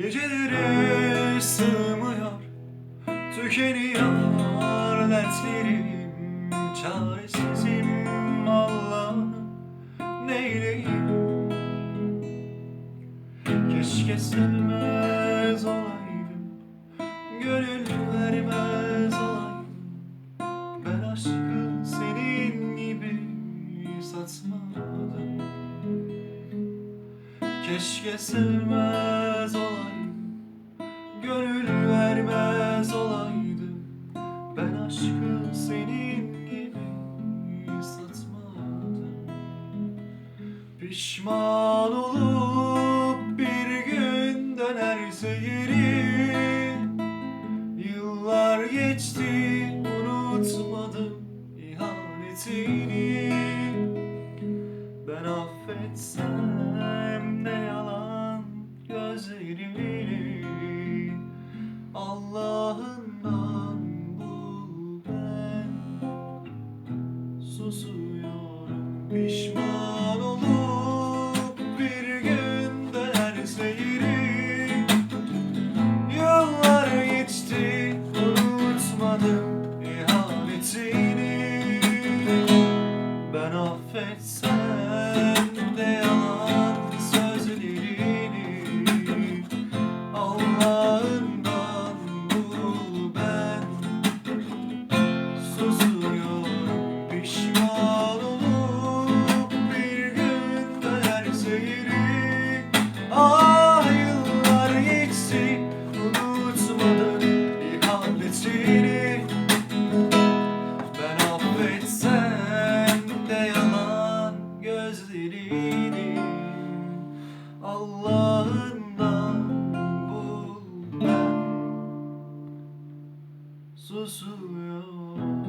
Geceleri sığmıyor Tükeniyor dertlerim Çaresizim Allah'ım Neyleyim? Keşke sevmez olaydım Gönül vermez olaydım. Ben aşkı senin gibi satmadım Keşke sevmez Pişman olup bir gün dönerse geri Yıllar geçti unutmadım ihanetini. Ben affetsem ne yalan gözlerini Allah'ından bul ben susuyorum Pişman yeri Yıllar geçti unutmadım ihanetini Ben affetsem Ben affetsem de yalan gözlerini Allah'ından bul ben susuyorum